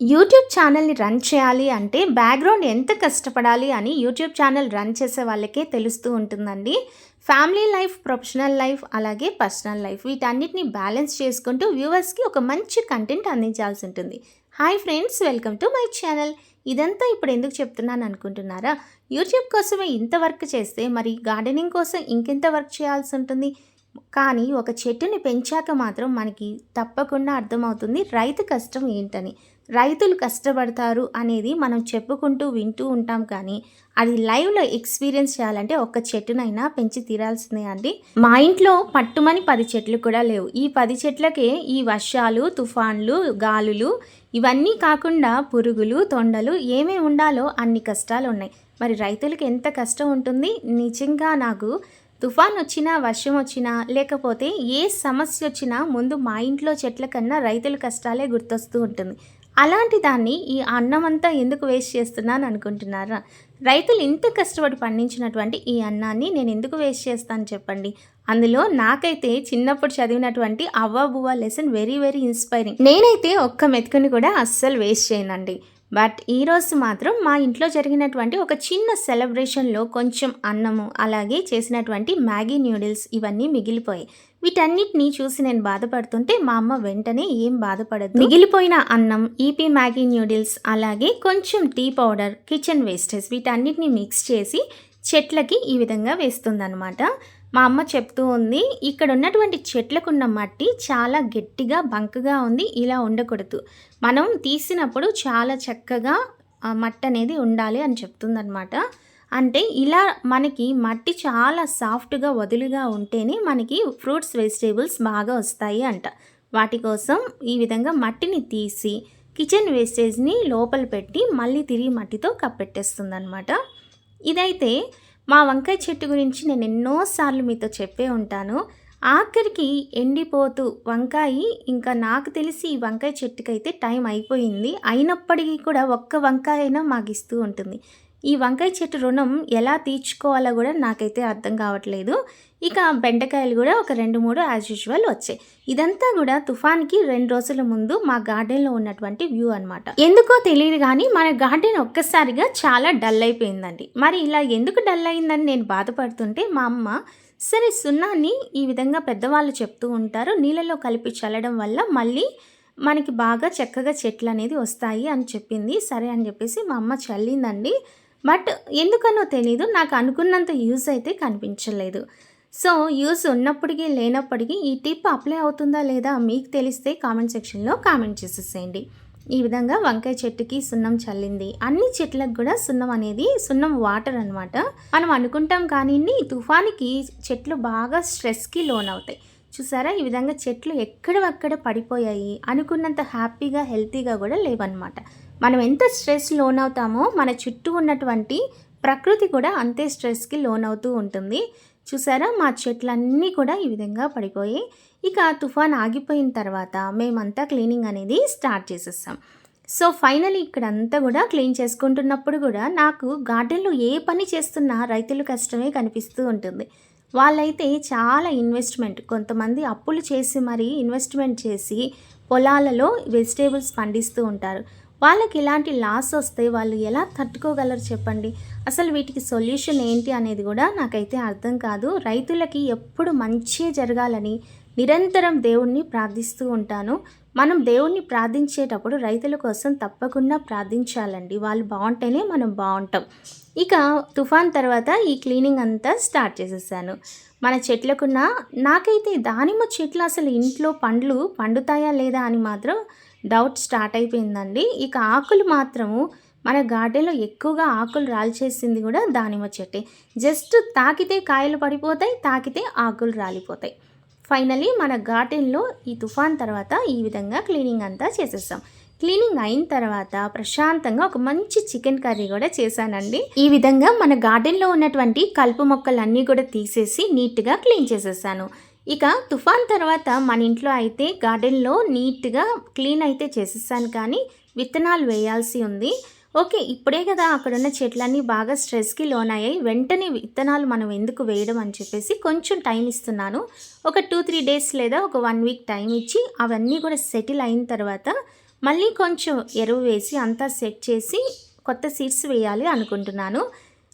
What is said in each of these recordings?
YouTube ఛానల్ని run చేయాలి అంటే బ్యాక్గ్రౌండ్ ఎంత కష్టపడాలి అని యూట్యూబ్ ఛానల్ రన్ చేసే వాళ్ళకే తెలుస్తూ ఉంటుందండి. ఫ్యామిలీ లైఫ్ ప్రొఫెషనల్ లైఫ్ అలాగే పర్సనల్ లైఫ్ వీటన్నిటిని బ్యాలెన్స్ చేసుకుంటూ వ్యూవర్స్కి ఒక మంచి కంటెంట్ అందించాల్సి ఉంటుంది. Hi friends welcome to my channel. ఇదంతా ఇప్పుడు ఎందుకు చెప్తున్నాను అనుకుంటున్నారా? యూట్యూబ్ కోసమే ఇంత వర్క్ చేస్తే మరి గార్డెనింగ్ కోసం ఇంకెంత వర్క్ చేయాల్సి ఉంటుంది? కానీ ఒక చెట్టుని పెంచాక మాత్రం మనకి తప్పకుండా అర్థమవుతుంది రైతు కష్టం ఏంటని. రైతులు కష్టపడతారు అనేది మనం చెప్పుకుంటూ వింటూ ఉంటాం కానీ అది లైవ్లో ఎక్స్పీరియన్స్ చేయాలంటే ఒక్క చెట్టునైనా పెంచి తీరాల్సిందే అండి. మా ఇంట్లో పట్టుమని పది చెట్లు కూడా లేవు. ఈ పది చెట్లకే ఈ వర్షాలు తుఫాన్లు గాలులు ఇవన్నీ కాకుండా పురుగులు తొండలు ఏమేమి ఉండాలో అన్ని కష్టాలు ఉన్నాయి మరి రైతులకు ఎంత కష్టం ఉంటుంది? నిజంగా నాకు తుఫాన్ వచ్చినా వర్షం వచ్చినా లేకపోతే ఏ సమస్య వచ్చినా ముందు మా ఇంట్లో చెట్ల కన్నా రైతుల కష్టాలే గుర్తొస్తూ ఉంటుంది. అలాంటి దాన్ని ఈ అన్నం అంతా ఎందుకు వేస్ట్ చేస్తున్నాను అనుకుంటున్నారా? రైతులు ఇంత కష్టపడి పండించినటువంటి ఈ అన్నాన్ని నేను ఎందుకు వేస్ట్ చేస్తాను చెప్పండి? అందులో నాకైతే చిన్నప్పుడు చదివినటువంటి అవ్వాబువ్వా లెసన్ వెరీ వెరీ ఇన్స్పైరింగ్ నేనైతే ఒక్క మెతుకుని కూడా అస్సలు వేస్ట్ చేయనండి. బట్ ఈరోజు మాత్రం మా ఇంట్లో జరిగినటువంటి ఒక చిన్న సెలబ్రేషన్లో కొంచెం అన్నము అలాగే చేసినటువంటి మ్యాగీ న్యూడిల్స్ ఇవన్నీ మిగిలిపోయాయి. వీటన్నిటిని చూసి నేను బాధపడుతుంటే మా అమ్మ వెంటనే ఏం బాధపడదు మిగిలిపోయిన అన్నం ఈపీ మ్యాగీ న్యూడిల్స్ అలాగే కొంచెం టీ పౌడర్ కిచెన్ వేస్టేజ్ వీటన్నిటిని మిక్స్ చేసి చెట్లకి ఈ విధంగా వేస్తుందన్నమాట. మా అమ్మ చెప్తూ ఉంది ఇక్కడ ఉన్నటువంటి చెట్లకున్న మట్టి చాలా గట్టిగా బంకగా ఉంది ఇలా ఉండకూడదు. మనం తీసినప్పుడు చాలా చక్కగా మట్టి అనేది ఉండాలి అని చెప్తుందనమాట అంటే ఇలా మనకి మట్టి చాలా సాఫ్ట్గా వదులుగా ఉంటేనే మనకి ఫ్రూట్స్ వెజిటేబుల్స్ బాగా వస్తాయి అంట. వాటి కోసం ఈ విధంగా మట్టిని తీసి కిచెన్ వేస్టేజ్ని లోపల పెట్టి మళ్ళీ తిరిగి మట్టితో కప్పెట్టేస్తుంది అనమాట ఇదైతే మా వంకాయ చెట్టు గురించి నేను ఎన్నోసార్లు మీతో చెప్పే ఉంటాను. ఆఖరికి ఎండిపోతూ వంకాయ ఇంకా నాకు తెలిసి ఈ వంకాయ చెట్టుకైతే టైం అయిపోయింది. అయినప్పటికీ కూడా ఒక్క వంకాయ అయినా మాకు ఇస్తూ ఉంటుంది. ఈ వంకాయ చెట్టు రుణం ఎలా తీర్చుకోవాలో కూడా నాకైతే అర్థం కావట్లేదు. ఇక బెండకాయలు కూడా ఒక రెండు మూడు యాజ్ యూజువల్ వచ్చాయి. ఇదంతా కూడా తుఫాన్కి రెండు రోజుల ముందు మా గార్డెన్లో ఉన్నటువంటి వ్యూ అనమాట ఎందుకో తెలియదు కానీ మన గార్డెన్ ఒక్కసారిగా చాలా డల్ అయిపోయిందండి. మరి ఇలా ఎందుకు డల్ అయిందని నేను బాధపడుతుంటే మా అమ్మ సరే సున్నాన్ని ఈ విధంగా పెద్దవాళ్ళు చెప్తూ ఉంటారు నీళ్ళలో కలిపి చల్లడం వల్ల మళ్ళీ మనకి బాగా చక్కగా చెట్లు అనేది వస్తాయి అని చెప్పింది. సరే అని చెప్పేసి మా అమ్మ చల్లిందండి. బట్ ఎందుకనో తెలీదు నాకు అనుకున్నంత యూజ్ అయితే కనిపించలేదు. సో యూజ్ ఉన్నప్పటికీ లేనప్పటికీ ఈ టిప్ అప్లై అవుతుందా లేదా మీకు తెలిస్తే కామెంట్ సెక్షన్లో కామెంట్ చేసేసేయండి. ఈ విధంగా వంకాయ చెట్టుకి సున్నం చల్లింది. అన్ని చెట్లకు కూడా సున్నం అనేది సున్నం వాటర్ అనమాట మనం అనుకుంటాం కానీ తుఫానికి చెట్లు బాగా స్ట్రెస్కి లోన్ అవుతాయి చూసారా? ఈ విధంగా చెట్లు ఎక్కడవక్కడ పడిపోయాయి. అనుకున్నంత హ్యాపీగా హెల్తీగా కూడా లేవన్నమాట. మనం ఎంత స్ట్రెస్ లోనవుతామో మన చుట్టూ ఉన్నటువంటి ప్రకృతి కూడా అంతే స్ట్రెస్కి లోన్ అవుతూ ఉంటుంది. చూసారా? మా చెట్లన్నీ కూడా ఈ విధంగా పడిపోయి ఇక తుఫాన్ ఆగిపోయిన తర్వాత మేమంతా క్లీనింగ్ అనేది స్టార్ట్ చేసేస్తాం. సో ఫైనలీ ఇక్కడంతా కూడా క్లీన్ చేసుకుంటున్నప్పుడు కూడా నాకు గార్డెన్లో ఏ పని చేస్తున్నా రైతులు కష్టమే కనిపిస్తూ ఉంటుంది. వాళ్ళైతే చాలా ఇన్వెస్ట్మెంట్ కొంతమంది అప్పులు చేసి మరీ ఇన్వెస్ట్మెంట్ చేసి పొలాలలో వెజిటేబుల్స్ పండిస్తూ ఉంటారు. వాళ్ళకి ఇలాంటి లాస్ వస్తే వాళ్ళు ఎలా తట్టుకోగలరు చెప్పండి? అసలు వీటికి సొల్యూషన్ ఏంటి అనేది కూడా నాకైతే అర్థం కాదు. రైతులకి ఎప్పుడు మంచి జరగాలని నిరంతరం దేవుణ్ణి ప్రార్థిస్తూ ఉంటాను. మనం దేవుణ్ణి ప్రార్థించేటప్పుడు రైతుల కోసం తప్పకుండా ప్రార్థించాలండి. వాళ్ళు బాగుంటేనే మనం బాగుంటాం. ఇక తుఫాన్ తర్వాత ఈ క్లీనింగ్ అంతా స్టార్ట్ చేసేసాను. మన చెట్లకున్న నాకైతే దానిమ్మ చెట్లు అసలు ఇంట్లో పండ్లు పండుతాయా లేదా అని మాత్రం డౌట్ స్టార్ట్ అయిపోయిందండి. ఇక ఆకులు మాత్రము మన గార్డెన్లో ఎక్కువగా ఆకులు రాల్చేసింది కూడా దానిమ్మ చెట్టే. జస్ట్ తాకితే కాయలు పడిపోతాయి తాకితే ఆకులు రాలిపోతాయి. ఫైనలీ మన గార్డెన్లో ఈ తుఫాన్ తర్వాత ఈ విధంగా క్లీనింగ్ అంతా చేసేస్తాం క్లీనింగ్ అయిన తర్వాత ప్రశాంతంగా ఒక మంచి చికెన్ కర్రీ కూడా చేశానండి. ఈ విధంగా మన గార్డెన్లో ఉన్నటువంటి కలుపు మొక్కలన్నీ కూడా తీసేసి నీట్గా క్లీన్ చేసేసాను. ఇక తుఫాన్ తర్వాత మన ఇంట్లో అయితే గార్డెన్లో నీట్గా క్లీన్ అయితే చేసేసాను కానీ విత్తనాలు వేయాల్సి ఉంది. ఓకే ఇప్పుడే కదా అక్కడున్న చెట్లన్నీ బాగా స్ట్రెస్కి లోనయ్యాయి. వెంటనే విత్తనాలు మనం ఎందుకు వేయడం అని చెప్పేసి కొంచెం టైం ఇస్తున్నాను. ఒక టూ త్రీ డేస్ లేదా ఒక వన్ వీక్ టైం ఇచ్చి అవన్నీ కూడా సెటిల్ అయిన తర్వాత మళ్ళీ కొంచెం ఎరువు వేసి అంతా సెట్ చేసి కొత్త సీడ్స్ వేయాలి అనుకుంటున్నాను.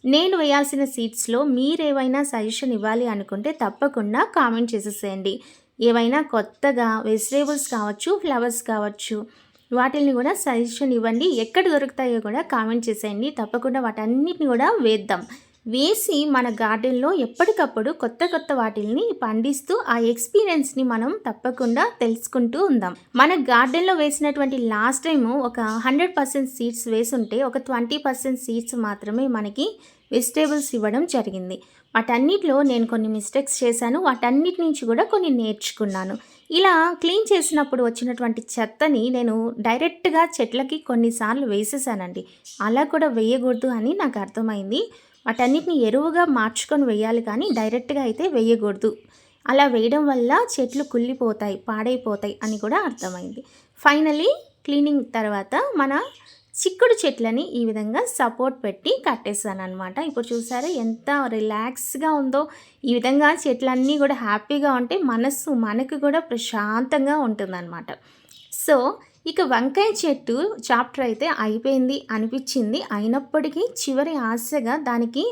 నేను వేయాల్సిన సీట్స్లో మీరేవైనా సజెషన్ ఇవ్వాలి అనుకుంటే తప్పకుండా కామెంట్ చేసేసేయండి. ఏవైనా కొత్తగా వెజిటేబుల్స్ కావచ్చు ఫ్లవర్స్ కావచ్చు వాటిని కూడా సజెషన్ ఇవ్వండి. ఎక్కడ దొరుకుతాయో కూడా కామెంట్ చేసేయండి. తప్పకుండా వాటన్నిటిని కూడా వేద్దాం. వేసి మన గార్డెన్లో ఎప్పటికప్పుడు కొత్త కొత్త వాటిల్ని పండిస్తూ ఆ ఎక్స్పీరియన్స్ని మనం తప్పకుండా తెలుసుకుంటూ ఉందాం. మన గార్డెన్లో వేసినటువంటి లాస్ట్ టైం ఒక హండ్రెడ్ పర్సెంట్ సీడ్స్ వేసుంటే ఒక ట్వంటీ పర్సెంట్ సీడ్స్ మాత్రమే మనకి వెజిటేబుల్స్ ఇవ్వడం జరిగింది. వాటన్నిటిలో నేను కొన్ని మిస్టేక్స్ చేశాను. వాటన్నిటి నుంచి కూడా కొన్ని నేర్చుకున్నాను. ఇలా క్లీన్ చేసినప్పుడు వచ్చినటువంటి చెత్తని నేను డైరెక్ట్గా చెట్లకి కొన్నిసార్లు వేసేసానండి. అలా కూడా వేయకూడదు అని నాకు అర్థమైంది. వాటన్నిటిని ఎరువుగా మార్చుకొని వేయాలి కానీ డైరెక్ట్గా అయితే వేయకూడదు. అలా వేయడం వల్ల చెట్లు కుళ్ళిపోతాయి పాడైపోతాయి అని కూడా అర్థమైంది. ఫైనలీ క్లీనింగ్ తర్వాత మన చిక్కుడు చెట్లని ఈ విధంగా సపోర్ట్ పెట్టి కట్టేసాను అనమాట ఇప్పుడు చూసారా ఎంత రిలాక్స్గా ఉందో. ఈ విధంగా చెట్లన్నీ కూడా హ్యాపీగా ఉంటే మనస్సు మనకు కూడా ప్రశాంతంగా ఉంటుందన్నమాట. సో ఇక వంకాయ చెట్టు చాప్టర్ అయితే అయిపోయింది అనిపించింది. అయినప్పటికీ చివరి ఆశగా దానికి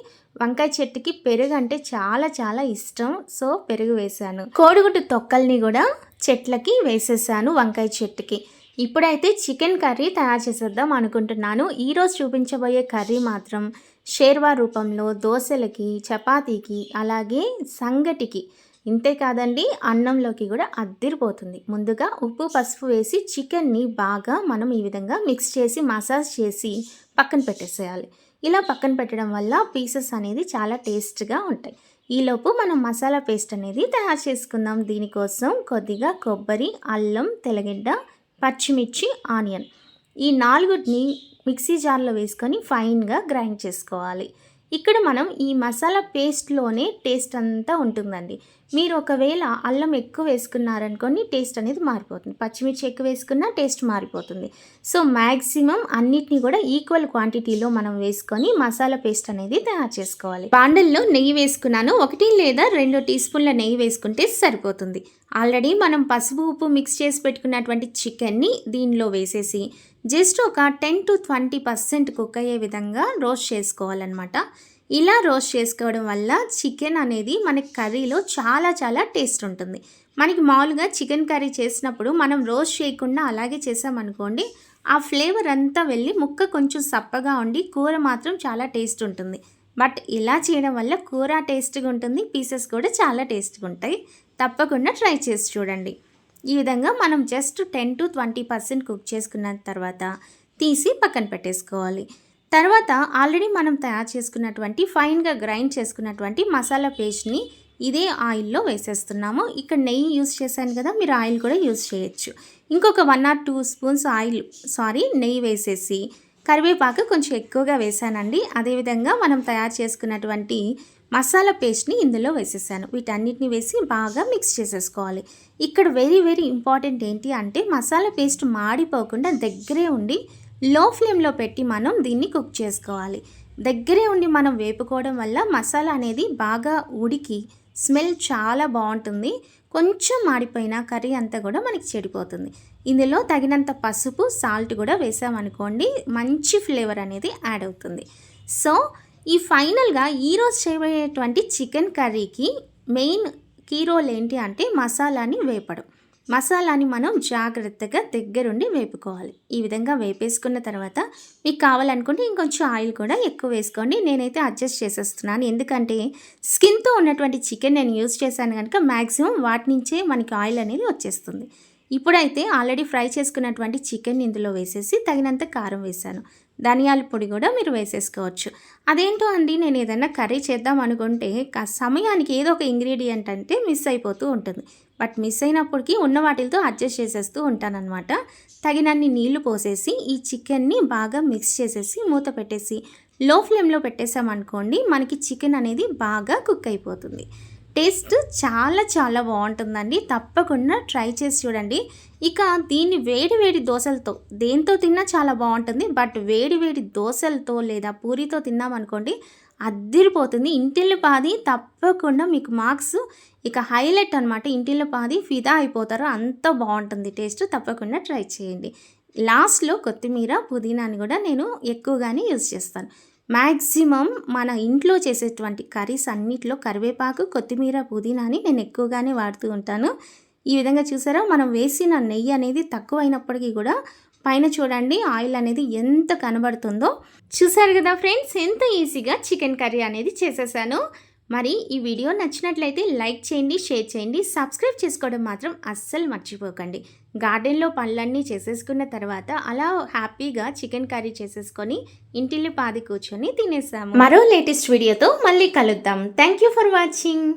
వంకాయ చెట్టుకి పెరుగు అంటే చాలా చాలా ఇష్టం. సో పెరుగు వేశాను. కోడిగుడ్డు తొక్కల్ని కూడా చెట్లకి వేసేసాను వంకాయ చెట్టుకి. ఇప్పుడైతే చికెన్ కర్రీ తయారు చేసేద్దాం అనుకుంటున్నాను. ఈరోజు చూపించబోయే కర్రీ మాత్రం షేర్వా రూపంలో దోశలకి చపాతీకి అలాగే సంగటికి ఇంతే కాదండి అన్నంలోకి కూడా అద్దిరిపోతుంది. ముందుగా ఉప్పు పసుపు వేసి చికెన్ని బాగా మనం ఈ విధంగా మిక్స్ చేసి మసాజ్ చేసి పక్కన పెట్టేసేయాలి. ఇలా పక్కన పెట్టడం వల్ల పీసెస్ అనేది చాలా టేస్ట్గా ఉంటాయి. ఈలోపు మనం మసాలా పేస్ట్ అనేది తయారు చేసుకుందాం. దీనికోసం కొద్దిగా కొబ్బరి అల్లం తెల్లగడ్డ పచ్చిమిర్చి ఆనియన్ ఈ నాలుగుని మిక్సీ జార్లో వేసుకొని ఫైన్గా గ్రైండ్ చేసుకోవాలి. ఇక్కడ మనం ఈ మసాలా పేస్ట్లోనే టేస్ట్ అంతా ఉంటుందండి. మీరు ఒకవేళ అల్లం ఎక్కువ వేసుకున్నారనుకోని టేస్ట్ అనేది మారిపోతుంది. పచ్చిమిర్చి ఎక్కువ వేసుకున్నా టేస్ట్ మారిపోతుంది. సో మ్యాక్సిమం అన్నిటిని కూడా ఈక్వల్ క్వాంటిటీలో మనం వేసుకొని మసాలా పేస్ట్ అనేది తయారు చేసుకోవాలి. బాండల్లో నెయ్యి వేసుకున్నాను. ఒకటి లేదా రెండు టీ స్పూన్ల నెయ్యి వేసుకుంటే సరిపోతుంది. ఆల్రెడీ మనం పసుపు ఉప్పు మిక్స్ చేసి పెట్టుకున్నటువంటి చికెన్ని దీనిలో వేసేసి జస్ట్ ఒక ten to twenty percent cook అయ్యే విధంగా రోస్ట్ చేసుకోవాలన్నమాట. ఇలా రోస్ట్ చేసుకోవడం వల్ల చికెన్ అనేది మనకి కర్రీలో చాలా చాలా టేస్ట్ ఉంటుంది. మనకి మామూలుగా చికెన్ కర్రీ చేసినప్పుడు మనం రోస్ట్ చేయకుండా అలాగే చేసామనుకోండి ఆ ఫ్లేవర్ అంతా వెళ్ళి ముక్క కొంచెం సప్పగా ఉండి కూర మాత్రం చాలా టేస్ట్ ఉంటుంది. బట్ ఇలా చేయడం వల్ల కూర టేస్ట్గా ఉంటుంది పీసెస్ కూడా చాలా టేస్ట్గా ఉంటాయి. తప్పకుండా ట్రై చేసి చూడండి. ఈ విధంగా మనం just ten to twenty percent cook చేసుకున్న తర్వాత తీసి పక్కన పెట్టేసుకోవాలి. తర్వాత ఆల్రెడీ మనం తయారు చేసుకున్నటువంటి ఫైన్గా గ్రైండ్ చేసుకున్నటువంటి మసాలా పేస్ట్ని ఇదే ఆయిల్లో వేసేస్తున్నాము. ఇక్కడ నెయ్యి యూస్ చేశాను కదా మీరు ఆయిల్ కూడా యూస్ చేయొచ్చు. ఇంకొక one or two spoons oil sorry నెయ్యి వేసేసి కరివేపాకు కొంచెం ఎక్కువగా వేసానండి అదేవిధంగా మనం తయారు చేసుకున్నటువంటి మసాలా పేస్ట్ని ఇందులో వేసేసాను. వీటన్నిటిని వేసి బాగా మిక్స్ చేసేసుకోవాలి. ఇక్కడ వెరీ వెరీ ఇంపార్టెంట్ ఏంటి అంటే మసాలా పేస్ట్ మాడిపోకుండా దగ్గరే ఉండి లో ఫ్లేమ్లో పెట్టి మనం దీన్ని కుక్ చేసుకోవాలి. దగ్గరే ఉండి మనం వేపుకోవడం వల్ల మసాలా అనేది బాగా ఉడికి స్మెల్ చాలా బాగుంటుంది. కొంచెం మాడిపోయిన కర్రీ అంతా కూడా మనకి చెడిపోతుంది. ఇందులో తగినంత పసుపు సాల్ట్ కూడా వేసామనుకోండి మంచి ఫ్లేవర్ అనేది యాడ్ అవుతుంది. సో ఈ ఫైనల్గా ఈరోజు చేయబోయేటువంటి చికెన్ కర్రీకి మెయిన్ కీ రోల్ ఏంటి అంటే మసాలాని వేపడం. మసాలాని మనం జాగ్రత్తగా దగ్గరుండి వేపుకోవాలి. ఈ విధంగా వేపేసుకున్న తర్వాత మీకు కావాలనుకుంటే ఇంకొంచెం ఆయిల్ కూడా ఎక్కువ వేసుకోండి. నేనైతే అడ్జస్ట్ చేసేస్తున్నాను. ఎందుకంటే స్కిన్తో ఉన్నటువంటి చికెన్ నేను యూజ్ చేశాను కనుక మ్యాక్సిమం వాటి నుంచే మనకి ఆయిల్ అనేది వచ్చేస్తుంది. ఇప్పుడైతే ఆల్రెడీ ఫ్రై చేసుకున్నటువంటి చికెన్ ఇందులో వేసేసి తగినంత కారం వేశాను. ధనియాల పొడి కూడా మీరు వేసేసుకోవచ్చు. అదేంటో అండి నేను ఏదైనా కర్రీ చేద్దాం అనుకుంటే సమయానికి ఏదో ఒక ఇంగ్రీడియంట్ అంటే మిస్ అయిపోతూ ఉంటుంది. బట్ మిస్ అయినప్పటికీ ఉన్న వాటితో అడ్జస్ట్ చేసేస్తూ ఉంటానన్నమాట. తగినన్ని నీళ్ళు పోసేసి ఈ చికెన్ని బాగా మిక్స్ చేసేసి మూత పెట్టేసి లో ఫ్లేమ్లో పెట్టేసామనుకోండి మనకి చికెన్ అనేది బాగా కుక్ అయిపోతుంది. టేస్ట్ చాలా చాలా బాగుంటుందండి. తప్పకుండా ట్రై చేసి చూడండి. ఇక దీన్ని వేడి వేడి దోశలతో దేంతో తిన్నా చాలా బాగుంటుంది. బట్ వేడి వేడి దోశలతో లేదా పూరితో తిన్నామనుకోండి అద్దిరిపోతుంది. ఇంటిల్లు పాది తప్పకుండా మీకు మార్క్స్ ఇక హైలైట్ అనమాట ఇంటిల్లు పాది ఫిదా అయిపోతారు. అంత బాగుంటుంది టేస్ట్. తప్పకుండా ట్రై చేయండి. లాస్ట్లో కొత్తిమీర పుదీనాని కూడా నేను ఎక్కువగానే యూజ్ చేస్తాను. మ్యాక్సిమం మన ఇంట్లో చేసేటువంటి కర్రీస్ అన్నిట్లో కరివేపాకు కొత్తిమీర పుదీనాని నేను ఎక్కువగానే వాడుతూ ఉంటాను. ఈ విధంగా చూసారా మనం వేసిన నెయ్యి అనేది తక్కువైనప్పటికీ కూడా పైన చూడండి ఆయిల్ అనేది ఎంత కనబడుతుందో. చూసారు కదా ఫ్రెండ్స్ ఎంత ఈజీగా చికెన్ కర్రీ అనేది చేసేసాను. మరి ఈ వీడియో నచ్చినట్లయితే లైక్ చేయండి షేర్ చేయండి సబ్స్క్రైబ్ చేసుకోవడం మాత్రం అస్సలు మర్చిపోకండి. గార్డెన్లో పనులన్నీ చేసేసుకున్న తర్వాత అలా హ్యాపీగా చికెన్ కర్రీ చేసేసుకొని ఇంటిల్లి పాది కూర్చొని తినేసాము. మరో లేటెస్ట్ వీడియోతో మళ్ళీ కలుద్దాం. Thank you for watching